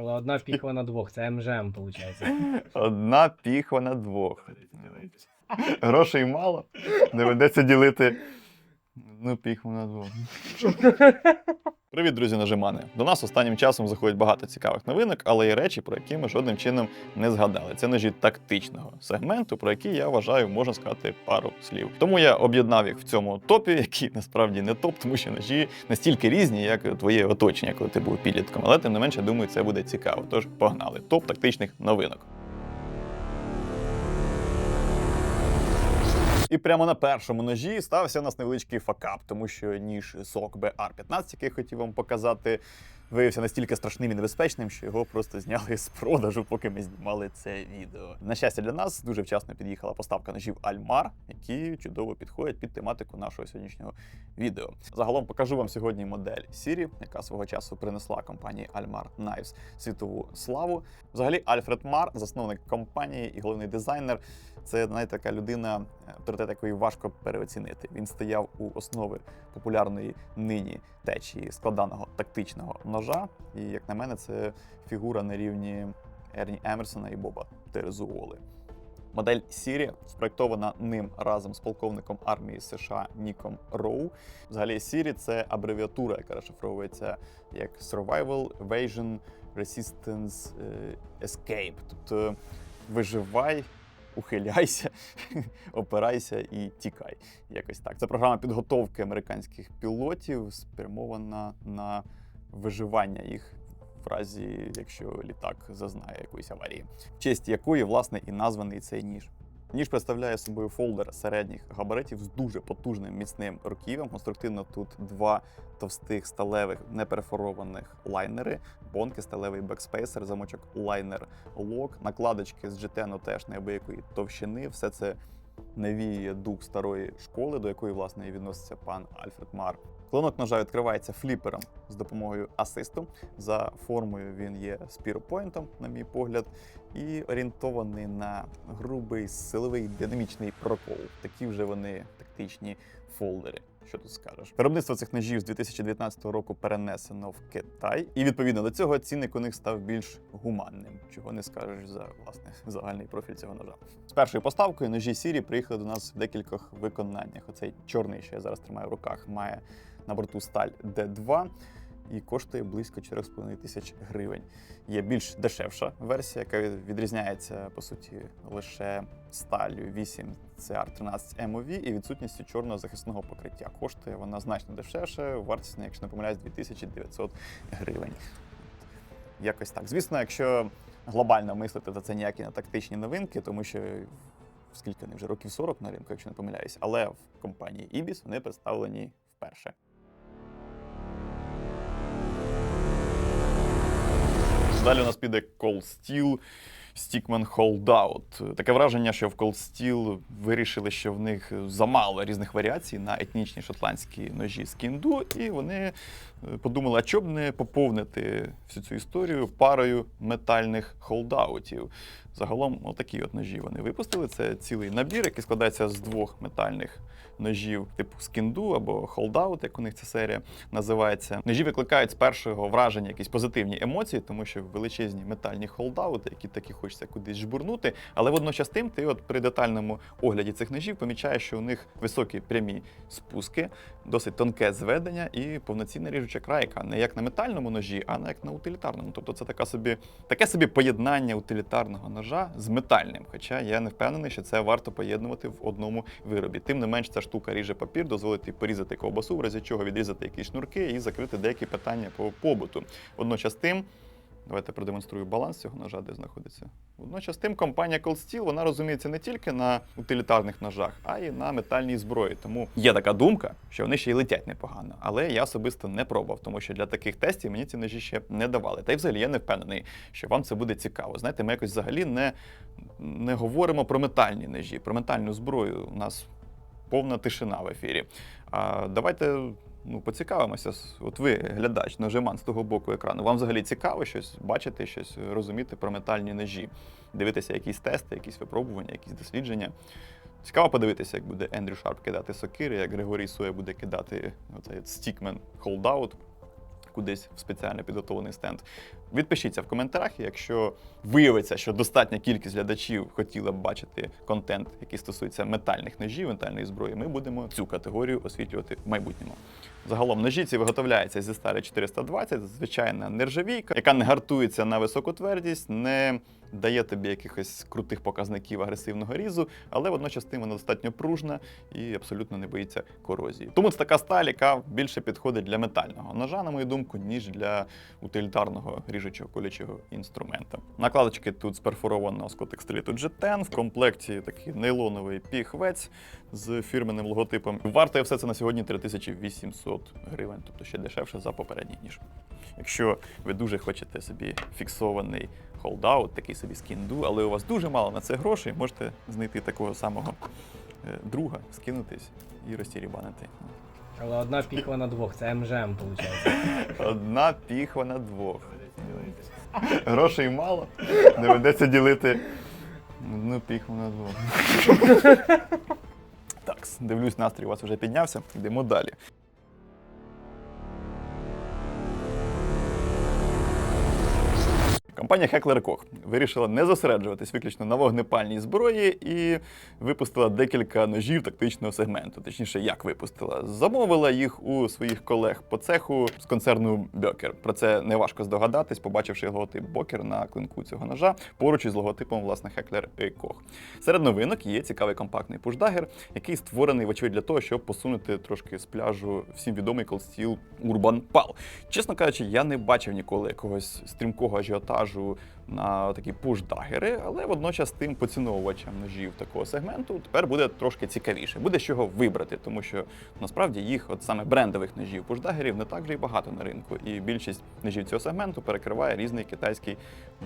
Але одна піхва на двох, це МЖМ, виходить. Одна піхва на двох. Грошей мало. Доведеться ділити. Ну, піхву на двох. Привіт, друзі нажимани. До нас останнім часом заходить багато цікавих новинок, але є речі, про які ми жодним чином не згадали. Це ножі тактичного сегменту, про які я вважаю, можна сказати пару слів. Тому я об'єднав їх в цьому топі, який насправді не топ, тому що ножі настільки різні, як твоє оточення, коли ти був підлітком. Але тим не менше, думаю, це буде цікаво. Тож погнали. Топ тактичних новинок. І прямо на першому ножі стався у нас невеличкий факап, тому що ніж SOC BR15, який я хотів вам показати, виявився настільки страшним і небезпечним, що його просто зняли з продажу, поки ми знімали це відео. На щастя, для нас дуже вчасно під'їхала поставка ножів Альмар, які чудово підходять під тематику нашого сьогоднішнього відео. Загалом покажу вам сьогодні модель Сірі, яка свого часу принесла компанії Almar Knives світову славу. Взагалі, Альфред Мар, засновник компанії і головний дизайнер. Це знаєте, така людина, авторитет якої важко переоцінити. Він стояв у основи популярної нині течії складаного тактичного ножа. І, як на мене, це фігура на рівні Ерні Емерсона і Боба Терезуоли. Модель Сірі спроектована ним разом з полковником армії США Ніком Роу. Взагалі, Сірі це абревіатура, яка розшифровується як Survival, Evasion, Resistance, е, Escape. Тобто виживай, ухиляйся, опирайся і тікай. Якось так. Це програма підготовки американських пілотів, спрямована на виживання їх в разі, якщо літак зазнає якоїсь аварії, в честь якої, власне, і названий цей ніж. Ніж представляє собою фолдер середніх габаритів з дуже потужним міцним руків'ям. Конструктивно тут два товстих сталевих неперфорованих лайнери, бонки, сталевий бекспейсер, замочок лайнер лок, накладочки з GTN теж неабиякої товщини. Все це навіює дух старої школи, до якої власне і відноситься пан Альфред Мар. Клинок ножа відкривається фліпером з допомогою асисту. За формою він є спіропойнтом, на мій погляд, і орієнтований на грубий силовий динамічний прокол. Такі вже вони тактичні фолдери. Що тут скажеш? Виробництво цих ножів з 2019 року перенесено в Китай, і відповідно до цього цінник у них став більш гуманним. Чого не скажеш за власне загальний профіль цього ножа. З першою поставкою ножі Сірі приїхали до нас в декількох виконаннях. Оцей чорний, що я зараз тримаю в руках, має на борту сталь D2 і коштує близько 4,5 тисяч гривень. Є більш дешевша версія, яка відрізняється по суті лише сталю 8 CR13 MOV і відсутністю чорного захисного покриття. Коштує вона значно дешевше, вартість, якщо не помиляюсь, 2900 гривень. Якось так. Звісно, якщо глобально мислити, то це ніякі не тактичні новинки, тому що скільки вони вже років 40 на ринку, якщо не помиляюсь, але в компанії Ibis вони представлені вперше. Далі у нас піде Cold Steel Stickman Holdout. Таке враження, що в Cold Steel вирішили, що в них замало різних варіацій на етнічні шотландські ножі з кінду, і вони е, подумали, а чоб не поповнити всю цю історію парою метальних холдаутів. Загалом, отакі от ножі вони випустили. Це цілий набір, який складається з двох метальних ножів, типу скінду або холдаут, як у них ця серія називається. Ножі викликають з першого враження якісь позитивні емоції, тому що величезні метальні холдаути, які таки хочеться кудись жбурнути. Але водночас тим ти, от при детальному огляді цих ножів, помічаєш, що у них високі прямі спуски, досить тонке зведення і повноцінна ріжуча крайка, не як на метальному ножі, а не як на утилітарному. Тобто це така собі таке собі поєднання утилітарного ножа з метальним. Хоча я не впевнений, що це варто поєднувати в одному виробі. Тим не менш, ця штука ріже папір, дозволить порізати ковбасу, в разі чого відрізати якісь шнурки і закрити деякі питання по побуту. Водночас тим. Давайте продемонструю баланс цього ножа, де знаходиться. Водночас тим компанія Cold Steel, вона розуміється не тільки на утилітарних ножах, а й на метальній зброї. Тому є така думка, що вони ще й летять непогано. Але я особисто не пробував, тому що для таких тестів мені ці ножі ще не давали. Та й взагалі я не впевнений, що вам це буде цікаво. Знаєте, ми якось взагалі не, не говоримо про метальні ножі, про метальну зброю. У нас повна тишина в ефірі. А давайте ну, поцікавимося. От ви, глядач, ножиман з того боку екрану. Вам взагалі цікаво щось бачити, щось розуміти про метальні ножі, дивитися якісь тести, якісь випробування, якісь дослідження. Цікаво подивитися, як буде Ендрю Шарп кидати сокири, як Григорій Соя буде кидати оцей стікмен холдаут кудись в спеціально підготовлений стенд. Відпишіться в коментарях, якщо виявиться, що достатня кількість глядачів хотіла б бачити контент, який стосується метальних ножів, метальної зброї. Ми будемо цю категорію освітлювати в майбутньому. Загалом ножі ці виготовляються зі сталі 420, звичайна нержавійка, яка не гартується на високу твердість, не дає тобі якихось крутих показників агресивного різу, але водночас тим вона достатньо пружна і абсолютно не боїться корозії. Тому це така сталь, яка більше підходить для метального ножа, на мою думку, ніж для утилітарного ріжучого колючого інструмента. Накладочки тут з перфорованого скотекстиліту G10, в комплекті такий нейлоновий піхвець з фірменним логотипом. Вартує все це на сьогодні 3800 гривень, тобто ще дешевше за попередній ніж. Якщо ви дуже хочете собі фіксований холдаут, такий собі скінду, але у вас дуже мало на це грошей, можете знайти такого самого е, друга, скинутись і розтірібанити. Але одна пікла на двох, це МЖМ, виходить. Одна піхва на двох. Грошей мало, доведеться ділити одну піхву на двох. Так, дивлюсь, настрій у вас вже піднявся. Йдемо далі. Компанія Heckler Koch вирішила не зосереджуватись виключно на вогнепальній зброї і випустила декілька ножів тактичного сегменту. Точніше, як випустила, замовила їх у своїх колег по цеху з концерну Бьокер. Про це не важко здогадатись, побачивши логотип Бокер на клинку цього ножа поруч із логотипом власне Heckler Koch. Серед новинок є цікавий компактний пушдагер, який створений вочевидь для того, щоб посунути трошки з пляжу всім відомий колстіл Urban Pal. Чесно кажучи, я не бачив ніколи якогось стрімкого ажіотажу на такі пуш-дагери, але водночас тим поціновувачам ножів такого сегменту тепер буде трошки цікавіше. Буде з чого вибрати, тому що насправді їх, от саме брендових ножів пуш-дагерів, не так вже й багато на ринку. І більшість ножів цього сегменту перекриває різний китайський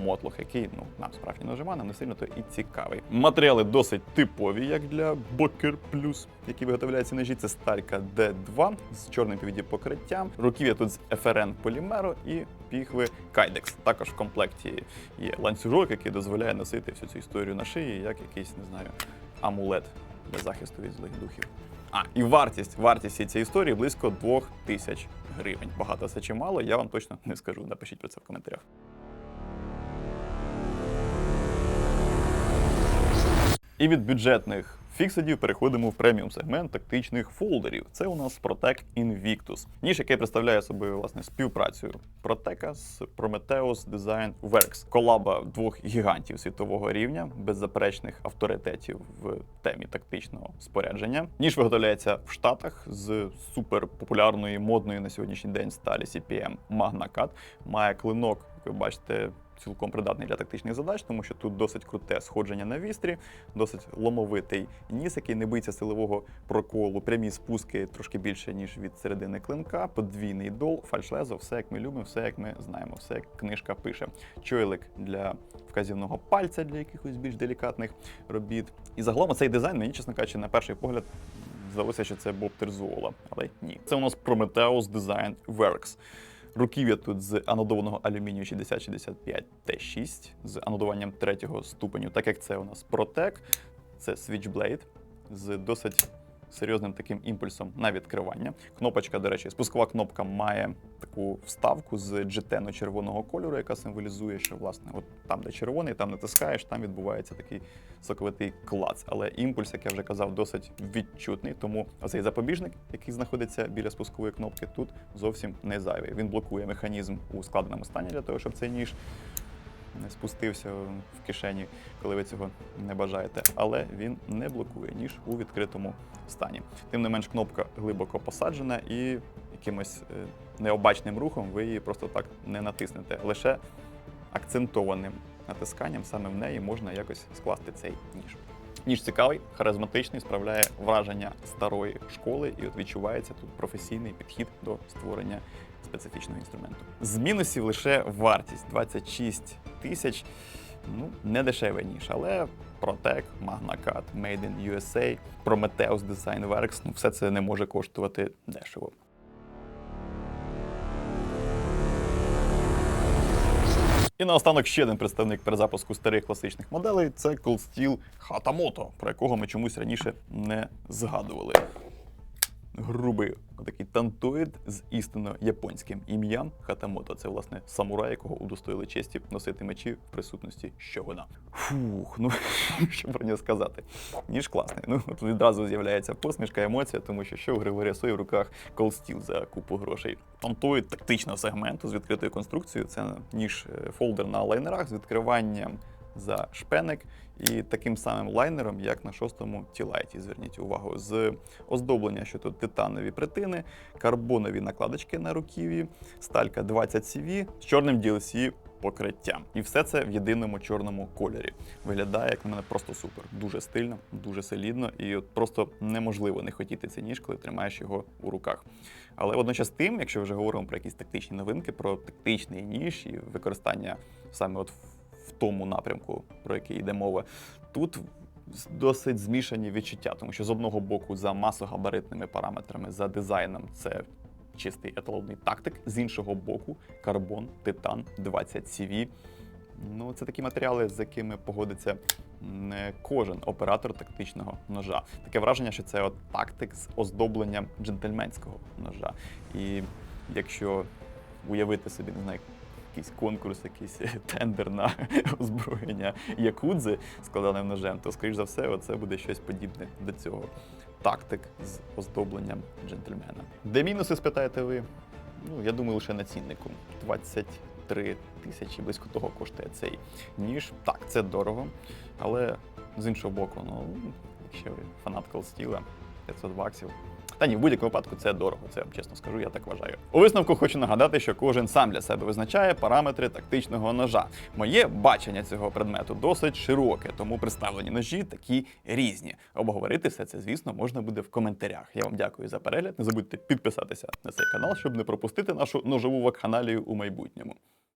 мотлох, який ну нам справжні ножима, нам не сильно то і цікавий. Матеріали досить типові, як для Boker Plus, які виготовляються ножі. Це сталька D2 з чорним PVD покриттям. Руків'я тут з FRN полімеру і піхви Kydex. Також в комплекті є ланцюжок, який дозволяє носити всю цю історію на шиї, як якийсь, не знаю, амулет для захисту від злих духів. А, і вартість вартість цієї історії близько 2000 гривень. Багато це чи мало, я вам точно не скажу. Напишіть про це в коментарях. І від бюджетних фіксидів переходимо в преміум сегмент тактичних фолдерів. Це у нас Protec Invictus. Ніж, який представляє собою власне співпрацю Protec з Prometheus Design Works. Колаба двох гігантів світового рівня, беззаперечних авторитетів в темі тактичного спорядження. Ніж виготовляється в Штатах з суперпопулярної модної на сьогоднішній день сталі CPM Magna Cut. Має клинок, як ви бачите, цілком придатний для тактичних задач, тому що тут досить круте сходження на вістрі, досить ломовитий ніс, який не боїться силового проколу, прямі спуски трошки більше, ніж від середини клинка, подвійний дол, фальшлезо, все як ми любимо, все як ми знаємо, все як книжка пише. Чойлик для вказівного пальця для якихось більш делікатних робіт. І загалом цей дизайн мені, чесно кажучи, на перший погляд. Здалося, що це Боб Терзуола, але ні. Це у нас Prometheus Design Works. Руків'я тут з анодованого алюмінію 6065 Т6 з анодуванням третього ступеню, так як це у нас Protec, це Switchblade з досить серйозним таким імпульсом на відкривання. Кнопочка, до речі, спускова кнопка має таку вставку з джетену червоного кольору, яка символізує, що власне, от там, де червоний, там натискаєш, там відбувається такий соковитий клац. Але імпульс, як я вже казав, досить відчутний. Тому оцей запобіжник, який знаходиться біля спускової кнопки, тут зовсім не зайвий. Він блокує механізм у складеному стані для того, щоб цей ніж спустився в кишені, коли ви цього не бажаєте. Але він не блокує ніж у відкритому стані. Тим не менш, кнопка глибоко посаджена і якимось е, необачним рухом ви її просто так не натиснете. Лише акцентованим натисканням саме в неї можна якось скласти цей ніж. Ніж цікавий, харизматичний, справляє враження старої школи, і от відчувається тут професійний підхід до створення специфічного інструменту. З мінусів лише вартість 26 тисяч. Ну, не дешевий ніж, але Protec, Magna Cut, Made in USA, Prometheus Design Works, ну все це не може коштувати дешево. І наостанок ще один представник перезапуску старих класичних моделей це Cold Steel Hatamoto, про якого ми чомусь раніше не згадували. Грубий такий тантоїд з істинно японським ім'ям Хатамото. Це власне самурай, якого удостоїли честі носити мечі в присутності щогона. Фух, ну що про нього сказати? Ніж класний. Ну от відразу з'являється посмішка, емоція, тому що що в Григорія Сої в руках колстіл за купу грошей. Тантоїд тактичного сегменту з відкритою конструкцією. Це ніж е, фолдер на лайнерах з відкриванням за шпеник і таким самим лайнером, як на шостому тілайті. Зверніть увагу, з оздоблення, що тут титанові притини, карбонові накладочки на руків'ї, сталька 20 CV з чорним DLC покриттям. І все це в єдиному чорному кольорі. Виглядає, як на мене, просто супер. Дуже стильно, дуже солідно, і от просто неможливо не хотіти цей ніж, коли тримаєш його у руках. Але водночас тим, якщо вже говоримо про якісь тактичні новинки, про тактичний ніж і використання саме от тому напрямку, про який йде мова, тут досить змішані відчуття, тому що з одного боку, за масогабаритними параметрами, за дизайном, це чистий еталонний тактик, з іншого боку, карбон, титан, 20 CV. Ну, це такі матеріали, з якими погодиться не кожен оператор тактичного ножа. Таке враження, що це от тактик з оздобленням джентльменського ножа. І якщо уявити собі, не знаю, якийсь конкурс, якийсь тендер на озброєння якудзи складаним ножем, то, скоріш за все, це буде щось подібне до цього. Тактик з оздобленням джентльмена. Де мінуси, спитаєте ви? Ну, я думаю, лише на ціннику. 23 тисячі близько того коштує цей ніж. Так, це дорого, але з іншого боку, ну, якщо ви фанат колстіла, 500 баксів. Та ні, в будь-якому випадку це дорого, це чесно скажу, я так вважаю. У висновку хочу нагадати, що кожен сам для себе визначає параметри тактичного ножа. Моє бачення цього предмету досить широке, тому представлені ножі такі різні. Обговорити все це, звісно, можна буде в коментарях. Я вам дякую за перегляд. Не забудьте підписатися на цей канал, щоб не пропустити нашу ножову вакханалію у майбутньому.